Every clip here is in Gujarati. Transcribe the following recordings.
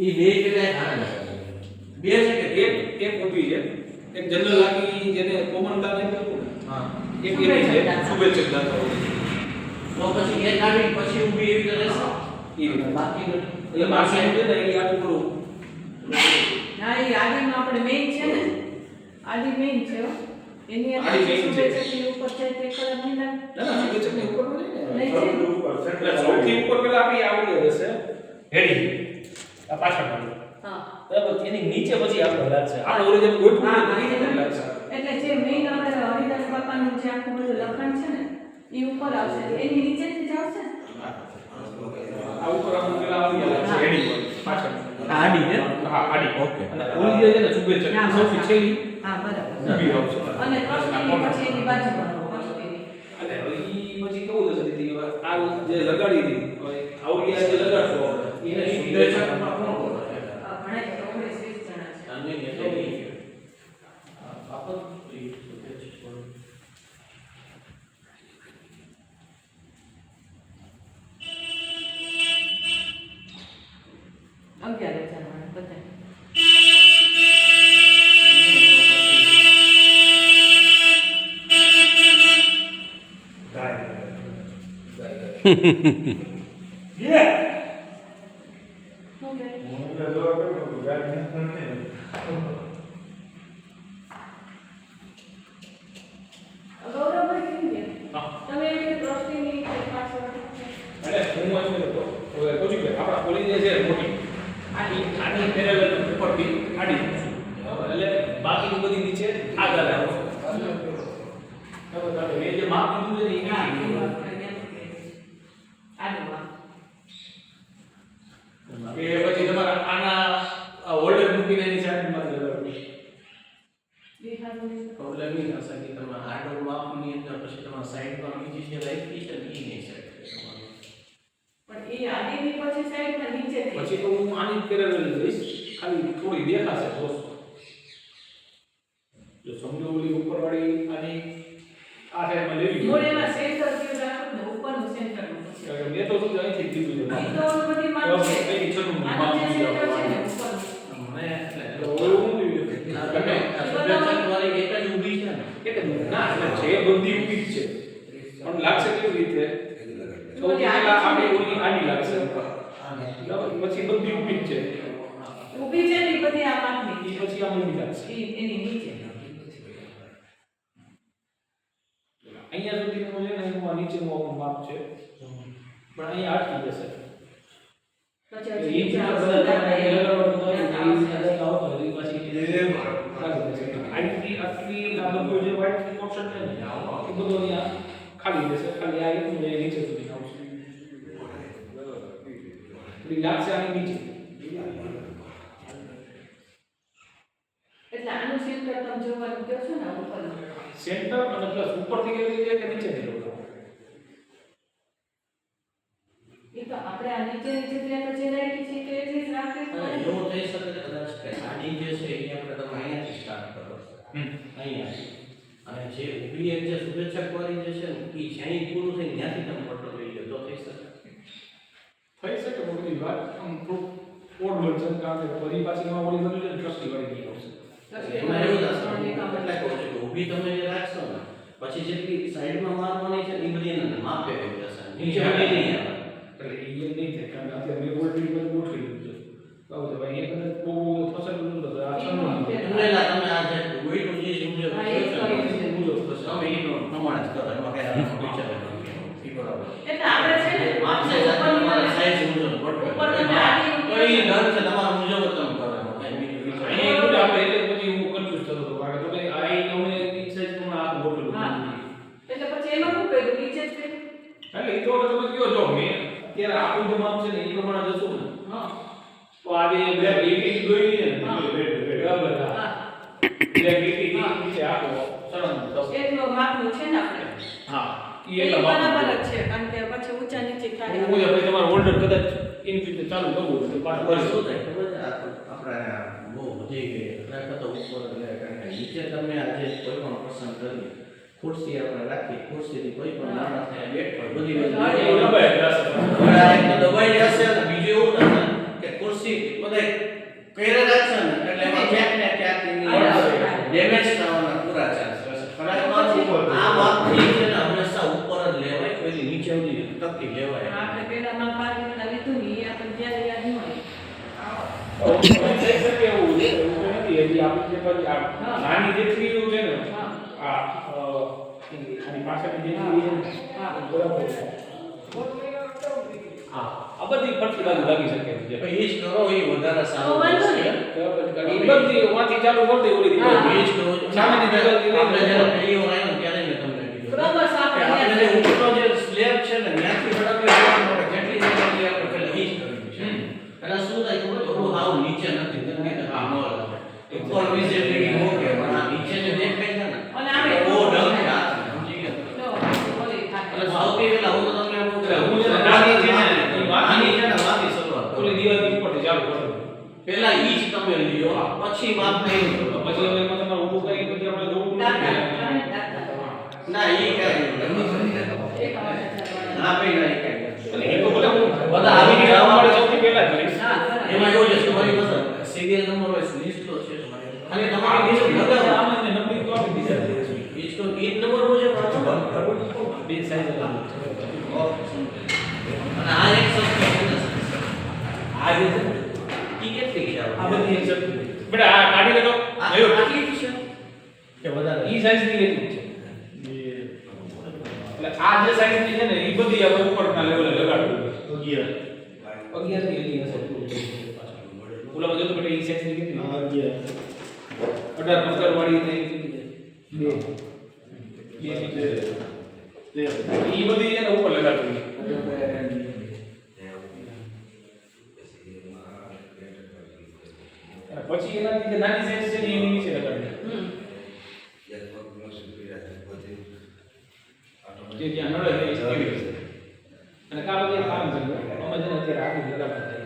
ઈ બે કેટલાય ખાના બે છે કે એક એક ઊભી છે એક જનરલ લાગી જેને કોમન દાન એમ કહેતું ને હા એક એની છે શુભેચ્છક દાન તો પછી એક આવી પછી ઊભી એવી રીતે રહેશે એ રીતે બાકી બધું એટલે માસી છે ને એ આટલું થોડું હા એ આદિમાં આપણે મેઇન છે ને આદિ મેઇન છે હો. એની આદિ main છે. શુભેચ્છકની ઉપર છે તે કલર નહીં લાગે? ના ના શુભેચ્છકની ઉપર નો જાય ને નહીં છે? એટલે સૌથી ઉપર પેલા આપણી આવડી રહેશે હેડી આ પાછળ વાળી. હા. બરાબર? એની નીચે પછી આપણે લાગશે આપણે ઓલી જેમ ગોઠવું એટલે જે મેઈન આપણે હરિદાસ બાપાનું જે આખું બધું લખાણ છે ને એ ઉપર આવશે. એની નીચેથી જ આવશે? આ ઉપર આપણે પેલા આવી ગયા. છે હેડી વાળી, પાછળ. આડી ને હા આડી. ઓકે. અને ઓલી જે છે ને શુભેચ્છક હા, સૌથી હા. હા બરાબર. ઊભી આવશે અને ટ્રસ્ટીની પછી એની બાજુમાં. અને પછી કેવું થશે દીદી? આ જે લગાડી હતી બાકીની બધી નીચે આગળ આવો બરાબર? કારણ કે મેં જે માપ કીધું છે એ હા, એ કીધું. વાત કરી એમ કે આનું આ. કે પછી તમારે આના હોલ્ડર મૂકીને એની સાઈડમાં જ લગાડવું. બિહારનું પ્રોબ્લેમ ઈ થશે કે તમે આડો માપની અંદર પછી તમારા સાઈડમાં બીજી જે રાખી છે ને ઈ નહીં સેટ પણ એ સાઈડમાં નીચેથી પછી તો હું આની પેરેલલ જઈશ. ખાલી થોડી દેખાશે દોસ્તો જો સમજો ઓલી ઉપરવાળી આની આ સાઈડમાં લેવી મોર. એમાં સેન્ટર જેવું રાખો ને. ઉપરનું કે મેં તો શું અહીંથી કીધું છે. તો બધી છે પછી આમ ઊભી લાગશે ઈ એની નીચે અહીંયા સુધીનું છે ને એનું આ નીચેનું આવું માપ છે પણ અહીંયા અટકી જશે પછી એ હજી બીજા નીચે બધા આવશે, લગાડવાનું હોય, ત્યાં એ આવશે. બધા આવતો હોય, એ પછી લાગી જશે. આટલી આટલી આ બધું જે white portion છે ને એ બધું અહીંયા ખાલી જશે ખાલી આ એટલું એ નીચે સુધી આવશે એટલે લાગશે આની નીચે આનું સેન્ટર તમે જોવાનું કહો છો ને ઉપર સેન્ટર અને પ્લસ ઉપરથી કેવી રીતે કે નીચેથી લોકો ઈ તો આપણે આ નીચે નીચે ત્યાં જે રાખી છે તો એટલી જ રાખવી એવું થઈ શકે કદાચ કે આડી જે છે એ આપણે તમે અહીંયાથી સ્ટાર્ટ કરો અહીંયા અને જે ઊભી એક જે શુભેચ્છક વાળી જે છે ને એ જ્યાં પૂરું થઈને ત્યાંથી તમે પટો લઈ લો તો થઈ શકે. થઈ શકે બધી વાત. આમ થોડુંક ઓડ બનશે કારણ કે ફરી પાછી ઓલી બની ટ્રસ્ટી વાળી નહીં આવશે એટલે એમાં એવું એટલે કહું છું કે ઊભી તમે જે રાખશો ને પછી જેટલી સાઈડમાં મારવાની છે એ બધી એને માપે જશે નીચે બધી નહીં આવે એટલે એ એમ નહીં થાય કારણ કે અત્યારે મેં ઓલરેડી બધું ગોઠવી દીધું છે બરાબર છે ભાઈ એ કદાચ બહુ થશે તો શું થશે આ છન્નું નહીં થાય. એમને લા તમે આ જે weight જે છે મુજબ હા, એ જ કર્યું છે. મુજબ થશે તમે એનો પ્રમાણે જ કરો એમાં કઈ આનો વિચાર નથી એ બરાબર એટલે આપણે છે ને માપ છે ઉપરની તમારા વાળી- સાઈઝ મુજબ ગોઠવો. ઉપરની એટલે વાળી તો એ ઢંગ છે તમારા મુજબ જ તમે કરો એમાં કઈ બીજું વિચાર અહીંયા એવું છે આપણે એટલે પછી હું confuse થતો હતો કારણ કે તમે આ એક અમે એક size પ્રમાણે આ ગોઠવેલું હા. એટલે પછી એમાં શું કર્યું નીચે જ કર્યું એટલે એ તો હવે તમે કયો જો મેં અત્યારે આપણું જે માપ છે ને એ પ્રમાણે જશું ને. હા. તો આજે બે એક દોરી છે ને. બરાબર હા. બ્લેક એક આપો સળંગ થશે. એટલું માપનું છે ને આપણે? હા. એ એટલા બરાબર જ છે. કારણ કે પછી ઊંચા નીચે થાય હું ભાઈ તમારો ઓર્ડર કદાચ ઇન ફ્યુચર ચાલુ કરવું તો પાછું પણ શું થાય ખબર છે? આપણે બહુ વધી ગઈ ખરેખર તો ઉપર એટલે કારણ કે નીચે તમે આજે કોઈ પણ પસંદ કરીએ ખુરશી આપણે રાખી ખુરશીની કોઈ પણ નાના થાય બેટ પર બધી દબાઈ જશે અને બીજું એવું નથી કે ખુરશી બધે કઈરે રાખશે ને એટલે એમાં ક્યાંક ને ક્યાંક ડેમેજ થવાના પૂરા ચાન્સ ખરેખર આ માપથી છે ને હંમેશા ઉપર જ લેવાય પેલી નીચે ઉડી તકતી લેવાય. આપણે પેલા માં પાંચ લીધું ને એ આપણે જ્યારે યાદ ન હોય. એવું નથી. હજી આપણે નાની નાની જેટલી છે ને હા બરાબર છે હા આ બધી પડતી બાજુ લાગી શકે છે જ કરો એ વધારે સારું નહીં. બધી વાંથી ચાલુ કરી દે ઓલી. દીવાલ. એ જ કરો. સામેની દીવાલથી લઈને આપણે જ્યારે પહેલી વાર આવ્યા ને ત્યારે મેં તમને કીધું. બરોબર કે સાંભળે આપણે જે ઉપરનો જે સ્લેબ છે ને ત્યાંથી બરાબર જવાનું આપણે જેટલી જગ્યાએ આપણે પહેલા એ જ કરવી છે. એટલે શું થાય ખબર છે? ઓલું હાવ નીચે નથી ગંદી નથી ન લાગે. ઉપર visibility ઓકે, પણ આ નીચે જે દેખાય છે ને, અને આપણે એ બહુ ડર છે હાથને, સમજી ગયા? જો ઓલી થાય. એટલે સૌથી પહેલા હું તો તમને એમ કહું કે હું છે ને નાની છે ને, એ વાંથી- નાની છે ને, વાંથી શરૂઆત કરો. ઓલી દીવાલની ઉપરથી ચાલુ કરો પહેલા ઈ જ તમે લ્યો, પછી માપ નહીં કરો. પછી હવે એમાં તમારે ઊભું કરી પછી આપણે જોવું દાદા, નથી. અને દાદા. ના, ઈ કાંઈ નહીં. એક આવાજ હતા. ના, ભાઈ, ના, ઈ કાંઈ અને નહીં. એ તો ભલે હું બધા આવી ગયા અમારે અમારે સૌથી પહેલા જ લઈશ. હા, બરાબર. એમાં એવું છે કે તમારી પાસે સિરિયલ નંબર હોય લિસ્ટ તો છે તમારી. અને તમારી લિસ્ટ લગાવો. આમાં ને નંબરિંગ તો આપી દીધા છે. ઈ જ તો ઈ જ નંબર હોય છે પાછો. બે સાઈઝ અલગ છે. અને આ એક સસ્તું છે ને. આ જે છે ને, ઈ કેટલી છે આ બધી એક સરખી છે. બેટા આ કાઢી લેતો આ જોયો? આટલી જ છે કે વધારે ઈ સાઈઝની એટલી જ છે એટલે આ જે સાઈઝની છે ને ઈ બધી આપણે ઉપરના લેવલે લગાડવી પડે. અગિયારની એની હશે ઓલામાં જોતો બેટા ઈ સાઈઝની કેટલી અઢાર પંદર વાળી ને ઈ બે બે ઈ બધી એને ઉપર લગાડવી અને પછી એનાથી નાની સાઈઝ છે ને એની નીચે લગાડવી જે જ્યાં નડે. અને કાં પછી કામ છે અમે છે અત્યારે આખી લગાડતા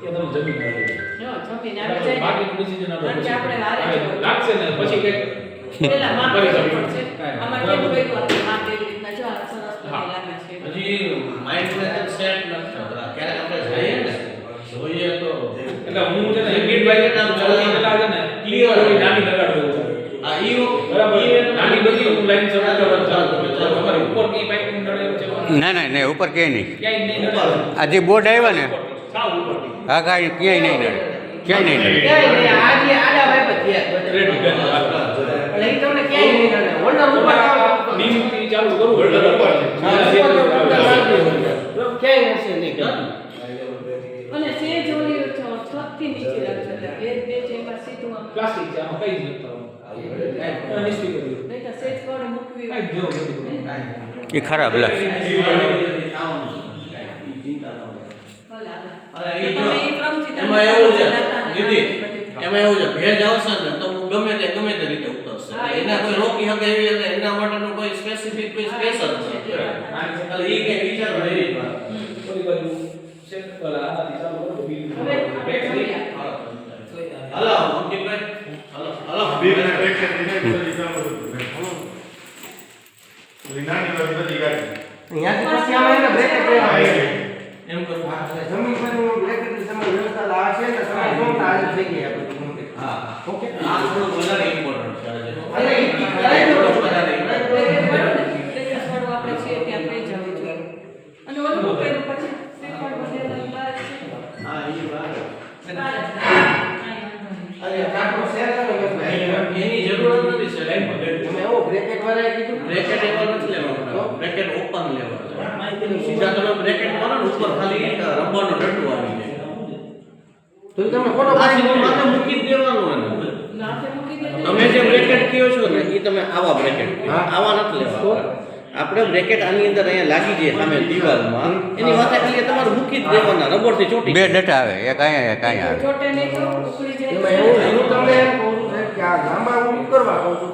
કે તમે જમીન. આપણે પછી લાગશે ને પેલા કરી. કેવું કર્યું હતું? માપ એવી રીતના જો આ સરસ હા. મને લાગે છે. હજી માઇન્ડ સેટ નથી થતા. ક્યારેક આપણે જઈએ ને જોઈએ તો. એટલે હું છે ને ને ક્લિયર હોય નાની લગાડવું આ ઈ બરાબર. નાની બધી હું લાઈન શરૂ કરવાનું ચાલુ તમારે ઉપર કઈ પાઇપિંગ નડે છે? ના ના નહીં ઉપર ક્યાંય નહીં. ક્યાંય નહીં નડે. આ જે બોર્ડ આવ્યા ને સાવ હા કાંઈ ક્યાંય નહીં નડે. ક્યાંય નહીં નડે. ક્યાંય નહીં, આજે આડા ભાઈ પર રેડી ડન એટલે તમને ક્યાંય નહીં નડે. ઓલા ઉપર આવો. ચાલુ કરું એટલે. ક્યાંય હશે નહીં. અને સેજ ઓલી જો નીચે રાખજો. બે બે જેમાં સીધું આમ. પ્લાસ્ટિક છે આમાં કઈ જ નથી નિશ્ચિત કર્યું નહીં તો સેજ કોડે મૂકવી. કઈ જ એ ખરાબ લાગે. એમાં એવું છે દીદી એમાં એવું છે ભેજ આવશે ને તો ગમે તે ગમે તે રીતે એના કોઈ રોકી શકે એવી એટલે એના માટેનું કોઈ સ્પેસિફિક કોઈ સ્પેસ જ. નથી. એટલે ઈ કે વિચારો વાત ઓલી બાજુ સેટ પેલા આનાથી ચાલુ કરો બિલ. હાલો અંકિતભાઈ હાલો હાલો. ત્યાંથી પછી આમાં એને બ્રેકેટ લેવા એમ કરવું એટલે જમીન પરનું બ્રેકેટની તમે વ્યવસ્થા લાવે છે ને તમે જોતા આજે થઈ ગયા બધું complete. હા ઓકે આ થોડું વધારે ઇમ્પોર્ટન્ટ છે આજે અરે ઈ ઈ કરાઈ દો. વધારે important. એટલે બરાબર ને? એટલે થોડું આપણે છીએ ત્યાં લઈ જવું જોઈએ. અને ઓલું મૂકેલું પછી શ્રીફળ બધે બહાર છે. હા ઈ વાત બહાર જ. કાંઈ વાંધો નહીં. અરે કાંકરો શેર કરો કે ભાઈ. એની જરૂર જ નથી સર એમ તમે વાળાએ કીધું બ્રેકેટ એવા નથી લેવાના બ્રેકેટ ઓપન લેવાના. સીધા તમે બ્રેકેટ મારો ને ઉપર ખાલી એક રબરનો ડંડો આવી જાય. તો તમે સીધું દીધો. માથે મૂકી જ દેવાનું એને. તમે જે બ્રેકેટ કયો છો ને એ તમે આવા બ્રેકેટ. આવા નથી લેવા આપણે. બ્રેકેટ આની અંદર અહીંયા લાગી જાય સામે દિવાલમાં. એની માથે ખાલી તમારે મૂકી જ દેવાના રબરથી ચોટી બે ડટા આવે એક અહીંયા એક અહીંયા આવે ચોટે નહીં તો ઉકળી જાય. એમાં એવું તમને એમ કહું છું કે આ લાંબા હું કરવા કહું છું